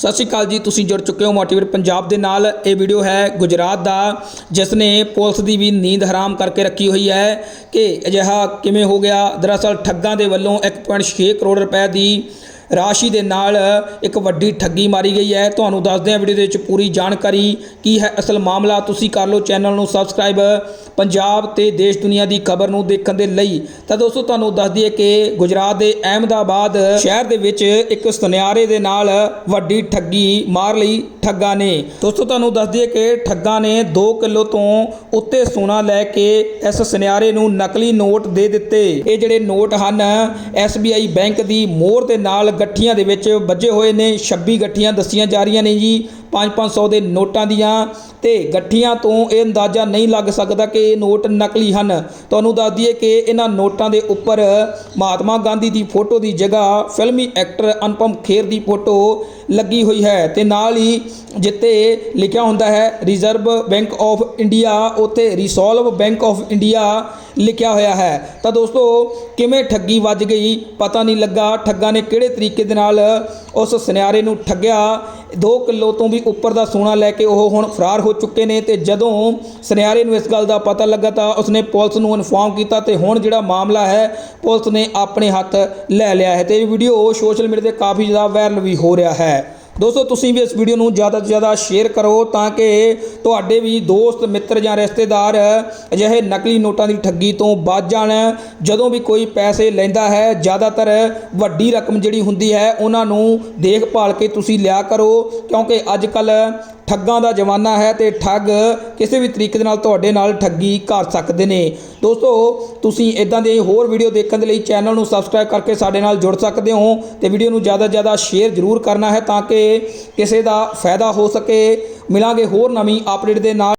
ਸਤਿ ਸ਼੍ਰੀ ਅਕਾਲ ਜੀ, ਤੁਸੀਂ ਜੁੜ ਚੁੱਕੇ ਹੋ ਮੋਟੀਵੇਟ ਪੰਜਾਬ ਦੇ ਨਾਲ। ਇਹ ਵੀਡੀਓ ਹੈ ਗੁਜਰਾਤ ਦਾ ਜਿਸ ਨੇ ਪੁਲਿਸ ਦੀ ਵੀ ਨੀਂਦ ਹਰਾਮ ਕਰਕੇ ਰੱਖੀ ਹੋਈ ਹੈ ਕਿ ਅਜਿਹਾ ਕਿਵੇਂ ਹੋ ਗਿਆ? ਦਰਅਸਲ ਠੱਗਾਂ ਦੇ ਵੱਲੋਂ 1.6 ਕਰੋੜ ਰੁਪਏ ਦੀ ਰਾਸ਼ੀ ਦੇ ਨਾਲ ਇੱਕ ਵੱਡੀ ਠੱਗੀ ਮਾਰੀ ਗਈ ਹੈ। ਤੁਹਾਨੂੰ ਦੱਸਦੇ ਹਾਂ ਵੀਡੀਓ ਦੇ ਵਿੱਚ ਪੂਰੀ ਜਾਣਕਾਰੀ ਕੀ ਹੈ। ਅਸਲ ਮਾਮਲਾ ਤੁਸੀਂ ਕਰ ਲਓ ਚੈਨਲ ਨੂੰ ਸਬਸਕ੍ਰਾਈਬ ਪੰਜਾਬ ਤੇ ਦੇਸ਼ ਦੁਨੀਆ ਦੀ ਖਬਰ ਨੂੰ ਦੇਖਣ ਦੇ ਲਈ। ਤਾਂ ਦੋਸਤੋ, ਤੁਹਾਨੂੰ ਦੱਸ ਦਈਏ ਕਿ ਗੁਜਰਾਤ ਦੇ ਅਹਿਮਦਾਬਾਦ ਸ਼ਹਿਰ ਦੇ ਵਿੱਚ ਇੱਕ ਸੁਨਿਆਰੇ ਦੇ ਨਾਲ ਵੱਡੀ ਠੱਗੀ ਮਾਰ ਲਈ ਠੱਗਾਂ ਨੇ। ਦੋਸਤੋ, ਤੁਹਾਨੂੰ ਦੱਸ ਦਈਏ ਕਿ ਠੱਗਾਂ ਨੇ 2 ਕਿਲੋ ਤੋਂ ਉੱਤੇ ਸੋਨਾ ਲੈ ਕੇ ਇਸ ਸੁਨਿਆਰੇ ਨੂੰ ਨਕਲੀ ਨੋਟ ਦੇ ਦਿੱਤੇ। ਇਹ ਜਿਹੜੇ ਨੋਟ ਹਨ SBI ਬੈਂਕ ਦੀ ਮੋਹਰ ਦੇ ਨਾਲ ਗੱਠੀਆਂ ਦੇ ਵਿੱਚ ਵੱਜੇ ਹੋਏ ਨੇ 26 ਗੱਠੀਆਂ ਦੱਸੀਆਂ ਜਾ ਰਹੀਆਂ ਨੇ ਜੀ 5-500 ਦੇ ਨੋਟਾਂ ਦੀਆਂ। ਤੇ ਗੱਠੀਆਂ ਤੋਂ ਇਹ ਅੰਦਾਜ਼ਾ ਨਹੀਂ ਲੱਗ ਸਕਦਾ ਕਿ ਇਹ ਨੋਟ ਨਕਲੀ ਹਨ। ਤੁਹਾਨੂੰ ਦੱਸ ਦਈਏ ਕਿ ਇਹਨਾਂ ਨੋਟਾਂ ਦੇ ਉੱਪਰ ਮਹਾਤਮਾ ਗਾਂਧੀ ਦੀ ਫੋਟੋ ਦੀ ਜਗ੍ਹਾ ਫਿਲਮੀ ਐਕਟਰ ਅਨੁਪਮ ਖੇਰ ਦੀ ਫੋਟੋ ਲੱਗੀ ਹੋਈ ਹੈ ਤੇ ਨਾਲ ਹੀ ਜਿੱਤੇ ਲਿਖਿਆ ਹੁੰਦਾ ਹੈ ਰਿਜ਼ਰਵ ਬੈਂਕ ਆਫ ਇੰਡੀਆ ਉੱਥੇ ਰਿਸੋਲਵ ਬੈਂਕ ਆਫ ਇੰਡੀਆ ਲਿਖਿਆ ਹੋਇਆ ਹੈ। ਤਾਂ ਦੋਸਤੋ, ਕਿਵੇਂ ਠੱਗੀ ਵੱਜ ਗਈ ਪਤਾ ਨਹੀਂ ਲੱਗਾ, ਠੱਗਾ ਨੇ ਕਿਹੜੇ ਤਰੀਕੇ ਦੇ ਨਾਲ ਉਸ ਸੁਨਿਆਰੇ ਨੂੰ ਠੱਗਿਆ। 2 ਕਿਲੋ ਤੋਂ ਵੀ ਉੱਪਰ ਦਾ ਸੋਨਾ ਲੈ ਕੇ ਉਹ ਹੁਣ ਫਰਾਰ ਹੋ ਚੁੱਕੇ ਨੇ ਤੇ ਜਦੋਂ ਸੁਨਿਆਰੇ ਨੂੰ ਇਸ ਗੱਲ ਦਾ ਪਤਾ ਲੱਗਾ ਤਾਂ ਉਸਨੇ ਪੁਲਿਸ ਨੂੰ ਇਨਫੋਰਮ ਕੀਤਾ ਤੇ ਹੁਣ ਜਿਹੜਾ ਮਾਮਲਾ ਹੈ, ਪੁਲਿਸ ਨੇ ਆਪਣੇ ਹੱਥ ਲੈ ਲਿਆ ਹੈ ਤੇ ਇਹ ਵੀਡੀਓ ਸੋਸ਼ਲ ਮੀਡੀਆ ਤੇ ਕਾਫੀ ਜ਼ਿਆਦਾ ਵਾਇਰਲ ਵੀ ਹੋ ਰਿਹਾ ਹੈ। ਦੋਸਤੋ, ਤੁਸੀਂ ਵੀ ਇਸ ਵੀਡੀਓ ਨੂੰ ਜ਼ਿਆਦਾ ਤੋਂ ਜ਼ਿਆਦਾ ਸ਼ੇਅਰ ਕਰੋ ਤਾਂ ਕਿ ਤੁਹਾਡੇ ਵੀ ਦੋਸਤ, ਮਿੱਤਰ ਜਾਂ ਰਿਸ਼ਤੇਦਾਰ ਅਜਿਹੇ ਨਕਲੀ ਨੋਟਾਂ ਦੀ ਠੱਗੀ ਤੋਂ ਬਚ ਜਾਣ। ਜਦੋਂ ਵੀ ਕੋਈ ਪੈਸੇ ਲੈਂਦਾ ਹੈ, ਜ਼ਿਆਦਾਤਰ ਵੱਡੀ ਰਕਮ ਜਿਹੜੀ ਹੁੰਦੀ ਹੈ, ਉਹਨਾਂ ਨੂੰ ਦੇਖਭਾਲ ਕੇ ਤੁਸੀਂ ਲਿਆ ਕਰੋ। ਕਿਉਂਕਿ ਅੱਜ ਕੱਲ ਠੱਗਾਂ ਦਾ ਜ਼ਮਾਨਾ ਹੈ ਤੇ ਠੱਗ ਕਿਸੇ ਵੀ ਤਰੀਕੇ ਦੇ ਨਾਲ ਤੁਹਾਡੇ ਨਾਲ ਠੱਗੀ ਕਰ ਸਕਦੇ ਨੇ। ਦੋਸਤੋ, ਤੁਸੀਂ ਇਦਾਂ ਦੇ ਹੋਰ ਵੀਡੀਓ ਦੇਖਣ ਦੇ ਲਈ ਚੈਨਲ ਨੂੰ ਸਬਸਕ੍ਰਾਈਬ ਕਰਕੇ ਸਾਡੇ ਨਾਲ ਜੁੜ ਸਕਦੇ ਹੋ ਤੇ ਵੀਡੀਓ ਨੂੰ ਜ਼ਿਆਦਾ ਤੋਂ ਜ਼ਿਆਦਾ ਸ਼ੇਅਰ ਜ਼ਰੂਰ ਕਰਨਾ ਹੈ ਤਾਂ ਕਿ ਕਿਸੇ ਦਾ ਫਾਇਦਾ ਹੋ ਸਕੇ। ਮਿਲਾਂਗੇ ਹੋਰ ਨਵੀਂ ਅਪਡੇਟ ਦੇ ਨਾਲ।